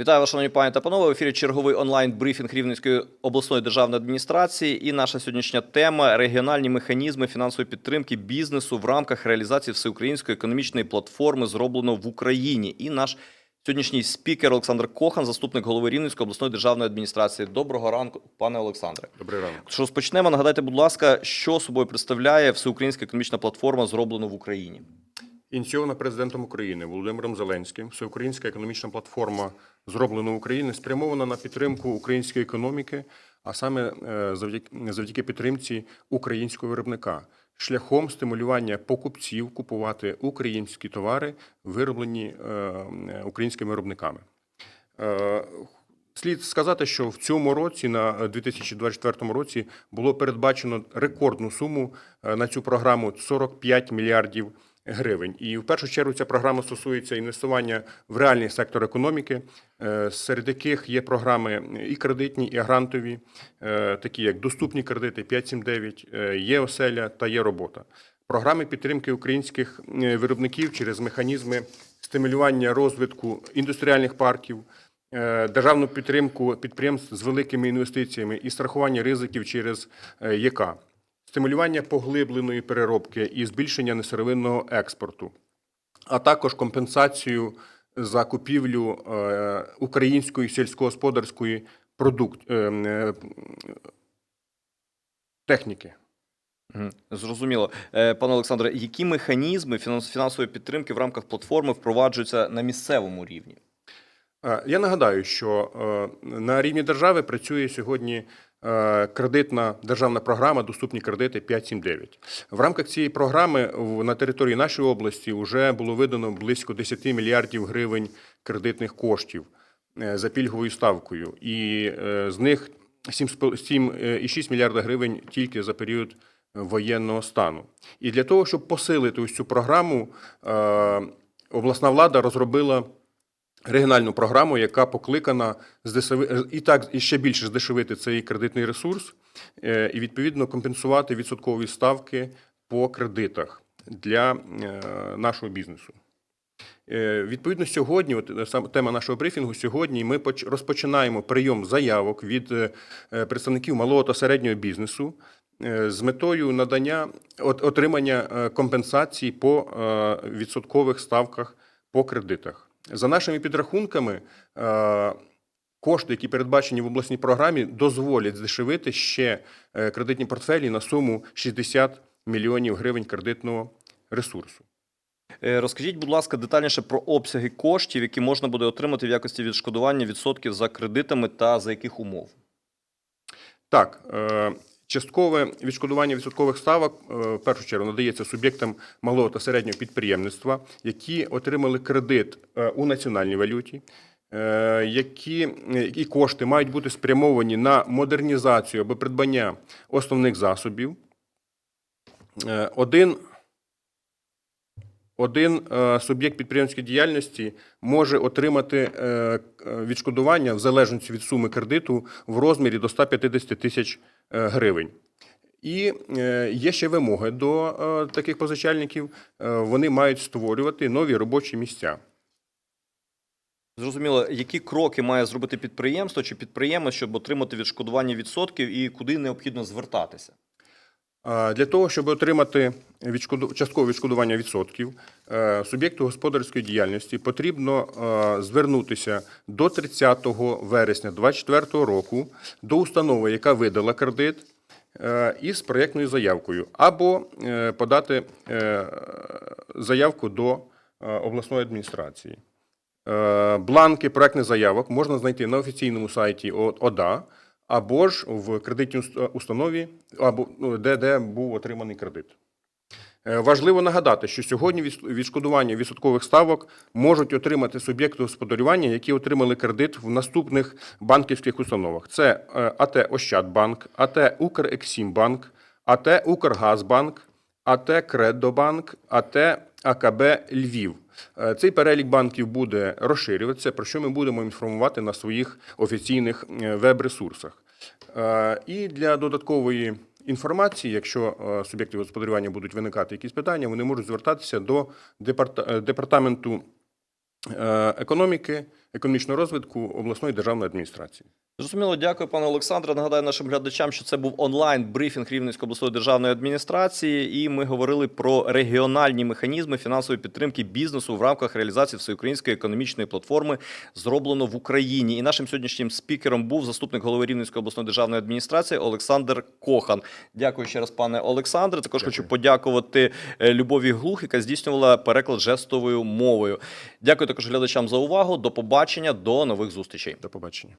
Вітаю вас, шановні пані та панове. В ефірі черговий онлайн-брифінг Рівненської обласної державної адміністрації. І наша сьогоднішня тема регіональні механізми фінансової підтримки бізнесу в рамках реалізації всеукраїнської економічної платформи, зроблено в Україні. І наш сьогоднішній спікер Олександр Кохан, заступник голови Рівненської обласної державної адміністрації. Доброго ранку, пане Олександре. Добрий ранок. Що розпочнемо? Нагадайте, будь ласка, що собою представляє всеукраїнська економічна платформа, зроблено в Україні. Ініційована президентом України Володимиром Зеленським, всеукраїнська економічна платформа зроблена в Україні, спрямована на підтримку української економіки, а саме е, завдяки, завдяки підтримці українського виробника, шляхом стимулювання покупців купувати українські товари, вироблені е, е, українськими виробниками. Слід сказати, що в цьому році, на 2024 році, було передбачено рекордну суму на цю програму 45 мільярдів гривень. І в першу чергу ця програма стосується інвестування в реальний сектор економіки, е, серед яких є програми і кредитні, і грантові, е, такі як доступні кредити 579, е, є оселя та є робота. Програми підтримки українських виробників через механізми стимулювання розвитку індустріальних парків, державну підтримку підприємств з великими інвестиціями і страхування ризиків через ЄК, стимулювання поглибленої переробки і збільшення несировинного експорту, а також компенсацію за купівлю е, української сільськогосподарської продукт, е, е, техніки. Зрозуміло. Пане Олександре, які механізми фінансової підтримки в рамках платформи впроваджуються на місцевому рівні? Я нагадаю, що на рівні держави працює сьогодні кредитна державна програма Доступні кредити 579. В рамках цієї програми на території нашої області вже було видано близько 10 мільярдів гривень кредитних коштів е, за пільговою ставкою, і е, з них 7,6 мільярда гривень тільки за період воєнного стану. І для того, щоб посилити ось цю програму, е, обласна влада розробила регіональну програму, яка покликана здешеви... і так і ще більше здешевити цей кредитний ресурс е, і відповідно компенсувати відсоткові ставки по кредитах для е, нашого бізнесу. Е, Відповідно, сьогодні, от е, тема нашого брифінгу, сьогодні ми поч- розпочинаємо прийом заявок від е, е, представників малого та середнього бізнесу е, з метою надання отримання е, компенсацій по е, відсоткових ставках по кредитах. За нашими підрахунками, е, кошти, які передбачені в обласній програмі, дозволять здешевити ще е, кредитні портфелі на суму 60 мільйонів гривень кредитного ресурсу. Е, Розкажіть, будь ласка, детальніше про обсяги коштів, які можна буде отримати в якості відшкодування відсотків за кредитами та за яких умов? Так, часткове відшкодування відсоткових ставок е, в першу чергу надається суб'єктам малого та середнього підприємництва, які отримали кредит е, у національній валюті. е, Які, які кошти мають бути спрямовані на модернізацію або придбання основних засобів. Один один суб'єкт підприємницької діяльності може отримати відшкодування в залежності від суми кредиту в розмірі до 150 тисяч е, гривень. І е, є ще вимоги до е, таких позичальників. Е, Вони мають створювати нові робочі місця. Зрозуміло, які кроки має зробити підприємство чи підприємець, щоб отримати відшкодування відсотків і куди необхідно звертатися? Для того, щоб отримати часткове відшкодування відсотків, е, суб'єкту господарської діяльності потрібно е, звернутися до 30 вересня 2024 року до установи, яка видала кредит, е, із проєктною заявкою, або подати заявку до обласної адміністрації. Бланки проектних заявок можна знайти на офіційному сайті ОДА або ж в кредитній установі, або ну, де, де був отриманий кредит. Е, Важливо нагадати, що сьогодні відшкодування відсоткових ставок можуть отримати суб'єкти господарювання, які отримали кредит в наступних банківських установах: це е, АТ Ощадбанк, АТ Укрексімбанк, АТ Укргазбанк, АТ Кредобанк, АТ АКБ Львів. Е, Цей перелік банків буде розширюватися, про що ми будемо інформувати на своїх офіційних е, веб-ресурсах. Е, І для додаткової інформації, якщо суб'єкти господарювання будуть виникати якісь питання, вони можуть звертатися до департаменту економіки, економічного розвитку обласної державної адміністрації. Зрозуміло, дякую, пане Олександре. Нагадаю нашим глядачам, що це був онлайн брифінг Рівненської обласної державної адміністрації, і ми говорили про регіональні механізми фінансової підтримки бізнесу в рамках реалізації всеукраїнської економічної платформи зроблено в Україні. І нашим сьогоднішнім спікером був заступник голови Рівненської обласної державної адміністрації Олександр Кохан. Дякую ще раз, пане Олександре. Також Дякую. хочу подякувати е, Любові Глух, яка здійснювала переклад жестовою мовою. Дякую також глядачам за увагу. До побачення, до нових зустрічей. До побачення.